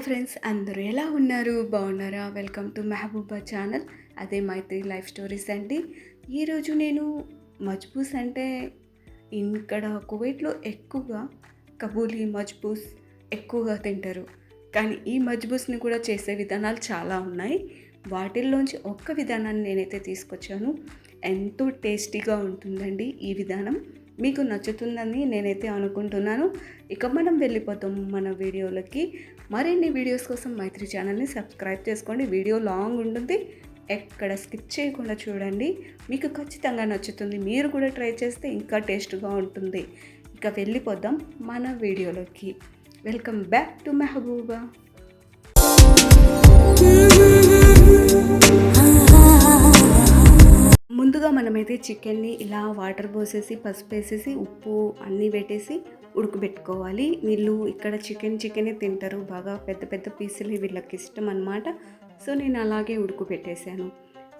Hi friends అందరూ ఎలా ఉన్నారు? బాగున్నారా? Welcome to Mehbooba channel. అదే మైత్రి లైఫ్ స్టోరీస్ అండి. ఈరోజు నేను మజ్బూస్ అంటే ఇక్కడ కువైట్లో ఎక్కువగా కబూలీ మజ్బూస్ ఎక్కువగా తింటారు. కానీ ఈ మజ్బూస్ని కూడా చేసే విధానాలు చాలా ఉన్నాయి. వాటిల్లోంచి ఒక్క విధానాన్ని నేనైతే తీసుకొచ్చాను. ఎంతో టేస్టీగా ఉంటుందండి ఈ విధానం. మీకు నచ్చుతుందని నేనైతే అనుకుంటున్నాను. ఇక మనం వెళ్ళిపోతాం మన వీడియోలకి. మరిన్ని వీడియోస్ కోసం మైత్రి ఛానల్ని సబ్స్క్రైబ్ చేసుకోండి. వీడియో లాంగ్ ఉంటుంది. ఎక్కడ స్కిప్ చేయకుండా చూడండి. మీకు ఖచ్చితంగా నచ్చుతుంది. మీరు కూడా ట్రై చేస్తే ఇంకా టేస్ట్గా ఉంటుంది. ఇక వెళ్ళిపోదాం మన వీడియోలోకి. Welcome back to Mehbooba. ముందుగా మనమైతే చికెన్ని ఇలా వాటర్ పోసేసి పసుపు వేసేసి ఉప్పు అన్నీ పెట్టేసి ఉడకబెట్టుకోవాలి. వీళ్ళు ఇక్కడ చికెన్ చికెనే తింటారు. బాగా పెద్ద పెద్ద పీసులు వీళ్ళకి ఇష్టం అనమాట సో నేను అలాగే ఉడకబెట్టేశాను.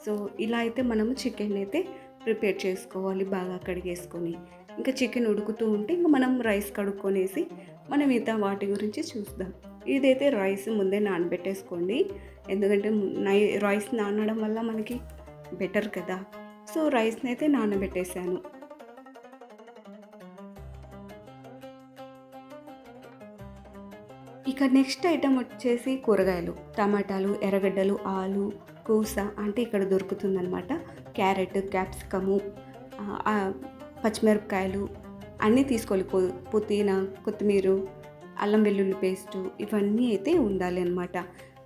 సో ఇలా అయితే మనము చికెన్ అయితే ప్రిపేర్ చేసుకోవాలి బాగా కడిగేసుకొని. ఇంకా చికెన్ ఉడుకుతూ ఉంటే ఇంకా మనం రైస్ కడుక్కొనేసి మనం మిగతా వాటి గురించి చూద్దాం ఇదైతే రైస్ ముందే నానబెట్టేసుకోండి. ఎందుకంటే నై రైస్ నానడం వల్ల మనకి బెటర్ కదా. సో రైస్ని అయితే నానబెట్టేశాను. ఇక నెక్స్ట్ ఐటమ్ వచ్చేసి కూరగాయలు. టమాటాలు ఎర్రగడ్డలు ఆలు కూస అంటే ఇక్కడ దొరుకుతుందనమాట క్యారెట్ క్యాప్సికము పచ్చిమిరపకాయలు అన్నీ తీసుకోవాలి. పు- పుదీనా కొత్తిమీర అల్లం వెల్లుల్లి పేస్టు ఇవన్నీ అయితే ఉండాలి అనమాట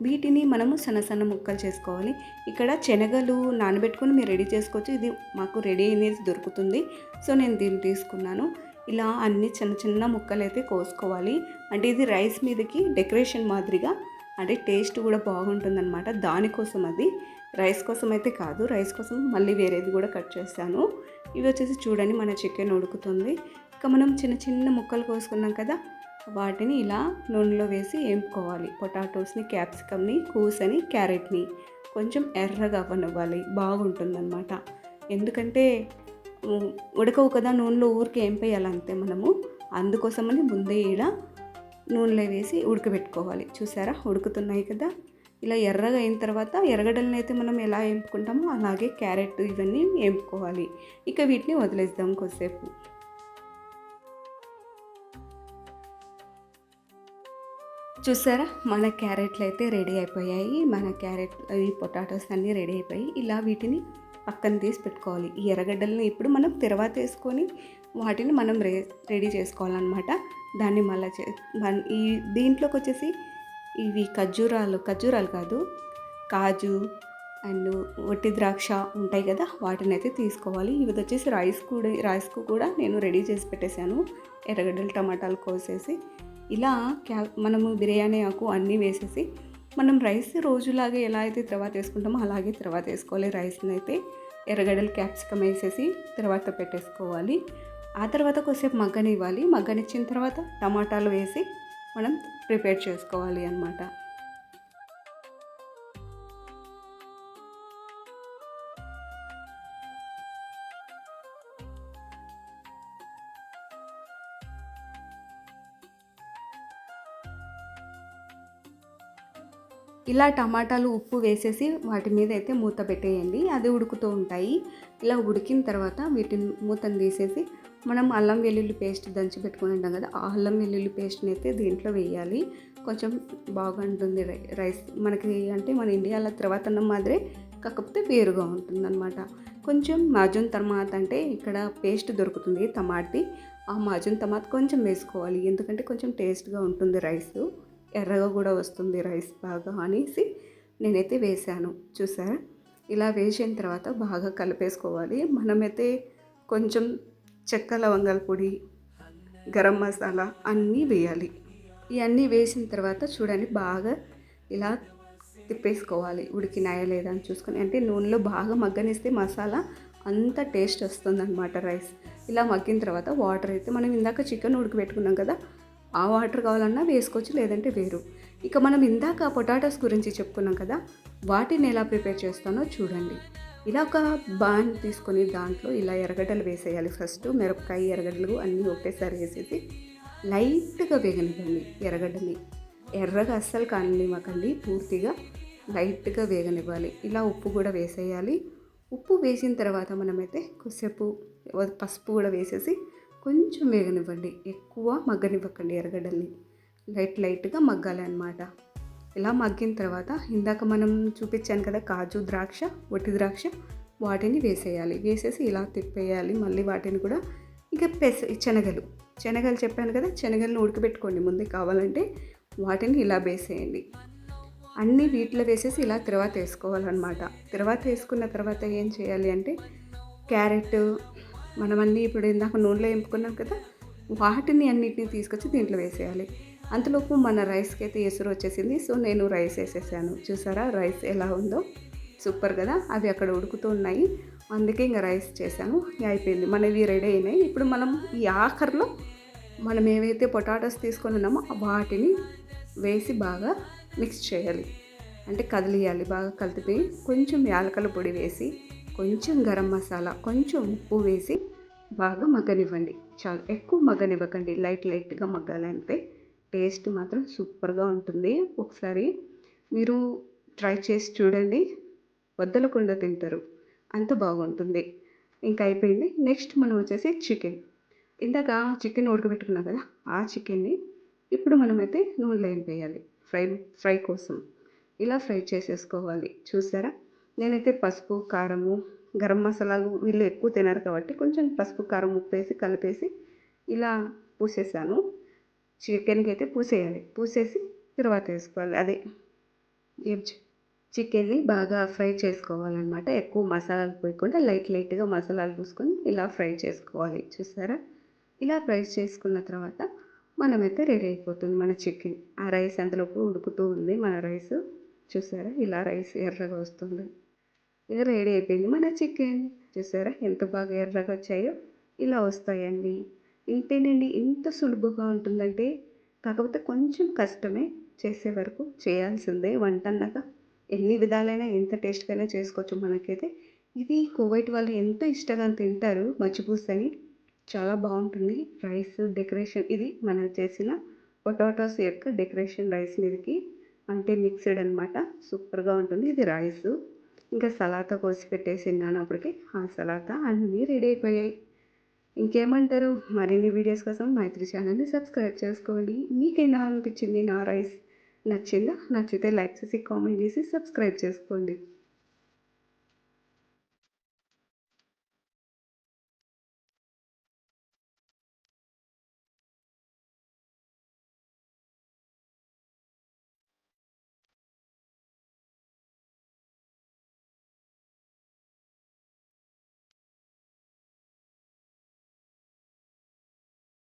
వీటిని మనము సన్న సన్న ముక్కలు చేసుకోవాలి. ఇక్కడ శనగలు నానబెట్టుకొని మీరు రెడీ చేసుకోవచ్చు. ఇది మాకు రెడీ అనేది దొరుకుతుంది. సో నేను దీన్ని తీసుకున్నాను. ఇలా అన్ని చిన్న చిన్న ముక్కలు అయితే కోసుకోవాలి. అంటే ఇది రైస్ మీదకి డెకరేషన్ మాదిరిగా అంటే టేస్ట్ కూడా బాగుంటుందన్నమాట. దానికోసం అది. రైస్ కోసం అయితే కాదు. రైస్ కోసం మళ్ళీ వేరేది కూడా కట్ చేస్తాను ఇవి వచ్చేసి చూడండి మన చికెన్ ఉడుకుతుంది. ఇంకా మనం చిన్న చిన్న ముక్కలు కోసుకున్నాం కదా వాటిని ఇలా నూనెలో వేసి వేపుకోవాలి. పొటాటోస్ని క్యాప్సికమ్ని కూసని క్యారెట్ని కొంచెం ఎర్రగా అవ్వనివ్వాలి. బాగుంటుందన్నమాట. ఎందుకంటే ఉడకవు కదా నూనెలో ఊరికే వేయాలి అంతే మనము. అందుకోసమని ముందే ఇలా నూనెలో వేసి ఉడకబెట్టుకోవాలి. చూసారా? ఉడుకుతున్నాయి కదా. ఇలా ఎర్రగా అయిన తర్వాత ఎర్రగడ్డలను అయితే మనం ఎలా వేపుకుంటామో అలాగే క్యారెట్ ఇవన్నీ వేపుకోవాలి. ఇక వీటిని వదిలేద్దాం కొద్దిసేపు. చూసారా? మన క్యారెట్లు అయితే రెడీ అయిపోయాయి. మన క్యారెట్ ఈ పొటాటోస్ అన్నీ రెడీ అయిపోయి ఇలా వీటిని పక్కన తీసి పెట్టుకోవాలి. ఈ ఎర్రగడ్డలను ఇప్పుడు మనం తర్వాత వేసుకొని వాటిని మనం రే రెడీ చేసుకోవాలన్నమాట. దాన్ని మళ్ళీ చే ఈ దీంట్లోకి వచ్చేసి ఇవి ఖర్జూరాలు ఖర్జూరాలు కాదు కాజు అండ్ ఒట్టి ద్రాక్ష ఉంటాయి కదా వాటిని అయితే తీసుకోవాలి. ఇవి వచ్చేసి రైస్ కూడా రైస్కు కూడా నేను రెడీ చేసి పెట్టేశాను. ఎర్రగడ్డలు టమాటాలు కోసేసి ఇలా క్యా మనము బిర్యానీ ఆకు అన్నీ వేసేసి మనం రైస్ రోజులాగే ఎలా అయితే తర్వాత వేసుకుంటామో అలాగే తర్వాత వేసుకోవాలి. రైస్ని అయితే ఎర్రగడ్డలు క్యాప్సికమ్ వేసేసి తర్వాత పెట్టేసుకోవాలి. ఆ తర్వాత కొద్దిసేపు మగ్గనివ్వాలి. మగ్గనిచ్చిన తర్వాత టమాటాలు వేసి మనం ప్రిపేర్ చేసుకోవాలి అన్నమాట. ఇలా టమాటాలు ఉప్పు వేసేసి వాటి మీద అయితే మూత పెట్టేయండి. అది ఉడుకుతూ ఉంటాయి. ఇలా ఉడికిన తర్వాత వీటిని మూతను తీసేసి మనం అల్లం వెల్లుల్లి పేస్ట్ దంచి పెట్టుకుని ఉంటాం కదా ఆ అల్లం వెల్లుల్లి పేస్ట్ని అయితే దీంట్లో వేయాలి. కొంచెం బాగుంటుంది రై- రైస్ మనకి అంటే మన ఇండియాలో తర్వాత అన్నం మాదిరే కాకపోతే వేరుగా ఉంటుందన్నమాట. కొంచెం మాజున్ తర్వాత అంటే ఇక్కడ పేస్ట్ దొరుకుతుంది టమాటీ ఆ మాజున్ తర్వాత కొంచెం వేసుకోవాలి. ఎందుకంటే కొంచెం టేస్ట్గా ఉంటుంది రైస్. ఎర్రగా కూడా వస్తుంది రైస్ బాగా అనేసి నేనైతే వేసాను చూసారా? ఇలా వేసిన తర్వాత బాగా కలిపేసుకోవాలి. మనమైతే కొంచెం చెక్క లవంగాల పొడి గరం మసాలా అన్నీ వేయాలి. ఇవన్నీ వేసిన తర్వాత చూడండి బాగా ఇలా తిప్పేసుకోవాలి. ఉడికినాయా లేదా అని చూసుకొని. అంటే నూనెలో బాగా మగ్గనిస్తే మసాలా అంత టేస్ట్ వస్తుందన్నమాట రైస్. ఇలా మగ్గిన తర్వాత వాటర్ అయితే మనం ఇందాక చికెన్ ఉడకబెట్టుకున్నాం కదా ఆ వాటర్ కావాలన్నా వేసుకోవచ్చు లేదంటే వేరు. ఇక మనం ఇందాక పొటాటోస్ గురించి చెప్పుకున్నాం కదా వాటిని ఎలా ప్రిపేర్ చేస్తానో చూడండి. ఇలా ఒక బాన్ తీసుకొని దాంట్లో ఇలా ఎర్రగడ్డలు వేసేయాలి ఫస్ట్. మిరపకాయ ఎర్రగడ్డలు అన్నీ ఒకటేసారి వేసేసి లైట్గా వేగనివ్వండి ఎర్రగడ్డని. ఎర్రగా అస్సలు కానివ్వకండి పూర్తిగా లైట్గా వేగనివ్వాలి. ఇలా ఉప్పు కూడా వేసేయాలి. ఉప్పు వేసిన తర్వాత మనమైతే కొద్దిసేపు పసుపు కూడా వేసేసి కొంచెం వేగనివ్వండి. ఎక్కువ మగ్గనివ్వకండి ఎర్రగడ్డల్ని. లైట్ లైట్గా మగ్గాలి అనమాట ఇలా మగ్గిన తర్వాత ఇందాక మనం చూపించాను కదా కాజు ద్రాక్ష వట్టి ద్రాక్ష వాటిని వేసేయాలి. వేసేసి ఇలా తిప్పేయాలి. మళ్ళీ వాటిని కూడా ఇంకా పెస శనగలు. శనగలు చెప్పాను కదా శనగలను ఉడకబెట్టుకోండి. ముందే కావాలంటే వాటిని ఇలా వేసేయండి. అన్నీ వీటిలో వేసేసి ఇలా తర్వాత వేసుకోవాలన్నమాట. తర్వాత వేసుకున్న తర్వాత ఏం చేయాలి అంటే క్యారెట్ మనం అన్నీ ఇప్పుడు ఇందాక నూనెలో ఎంపుకున్నాం కదా వాటిని అన్నిటిని తీసుకొచ్చి దీంట్లో వేసేయాలి. అంతలోపు మన రైస్కి అయితే ఎసురు వచ్చేసింది. సో నేను రైస్ వేసేసాను. చూసారా? రైస్ ఎలా ఉందో? సూపర్ కదా? అవి అక్కడ ఉడుకుతూ ఉన్నాయి. అందుకే ఇంకా రైస్ చేశాను. అయిపోయింది. మనవి రెడీ అయినాయి. ఇప్పుడు మనం ఈ ఆఖరిలో మనం ఏవైతే పొటాటోస్ తీసుకొని ఉన్నామో వాటిని వేసి బాగా మిక్స్ చేయాలి. అంటే కదిలియాలి. బాగా కలిపి కొంచెం యాలకల పొడి వేసి కొంచెం గరం మసాలా కొంచెం ఉప్పు వేసి బాగా మగ్గనివ్వండి. చాలా ఎక్కువ మగ్గనివ్వకండి. లైట్ లైట్గా మగ్గాలంటే టేస్ట్ మాత్రం సూపర్గా ఉంటుంది. ఒకసారి మీరు ట్రై చేసి చూడండి. వద్దలకుండా తింటారు. అంత బాగుంటుంది. ఇంకా అయిపోయింది. నెక్స్ట్ మనం వచ్చేసి చికెన్. ఇందాక చికెన్ ఉడకబెట్టుకున్నాం కదా ఆ చికెన్ని ఇప్పుడు మనమైతే నూనెలో వేయాలి. ఫ్రై ఫ్రై కోసం. ఇలా ఫ్రై చేసేసుకోవాలి. చూసారా? నేనైతే పసుపు కారము గరం మసాలాలు వీళ్ళు ఎక్కువ తినరు కాబట్టి కొంచెం పసుపు కారం ఉప్పేసి కలిపేసి ఇలా పూసేసాను. చికెన్కి అయితే పూసేయాలి. పూసేసి తర్వాత వేసుకోవాలి. అదే ఏం చికెన్ని బాగా ఫ్రై చేసుకోవాలన్నమాట. ఎక్కువ మసాలాలు పోయకుండా లైట్ లైట్గా మసాలాలు పూసుకొని ఇలా ఫ్రై చేసుకోవాలి. చూసారా? ఇలా ఫ్రై చేసుకున్న తర్వాత మనమైతే రెడీ అయిపోతుంది మన చికెన్. ఆ రైస్ అంతలోపు ఉడుకుతూ ఉంది మన రైస్. చూసారా? ఇలా రైస్ ఎర్రగా వస్తుంది. ఇక రెడీ అయిపోయింది మన చికెన్. చూసారా ఎంత బాగా ఎర్రగా వచ్చాయో? ఇలా వస్తాయండి. ఇంతేనండి ఎంత సులభంగా ఉంటుందంటే కాకపోతే కొంచెం కష్టమే చేసే వరకు చేయాల్సిందే. వంట అన్నాక ఎన్ని విధాలైనా ఎంత టేస్ట్గానే చేసుకోవచ్చు మనకైతే. ఇది కువైట్ వాళ్ళు ఎంత ఇష్టంగా తింటారు మచ్చిపూసని చాలా బాగుంటుంది. రైస్ డెకరేషన్ ఇది మనం చేసిన పొటాటోస్ యొక్క డెకరేషన్ రైస్ మీదకి అంటే మిక్స్డ్ అనమాట సూపర్గా ఉంటుంది. ఇది రైస్. ఇంకా సలాతా కోసి పెట్టేసిన్నాను అప్పటికి ఆ సలాతా అన్నీ రెడీ అయిపోయాయి. ఇంకేమంటారు? మరిన్ని వీడియోస్ కోసం మైత్రి ఛానల్ని సబ్స్క్రైబ్ చేసుకోండి. మీకు మీకేనా అనిపించింది నా రైస్ నచ్చిందా? నచ్చితే లైక్ చేసి కామెంట్ చేసి సబ్స్క్రైబ్ చేసుకోండి.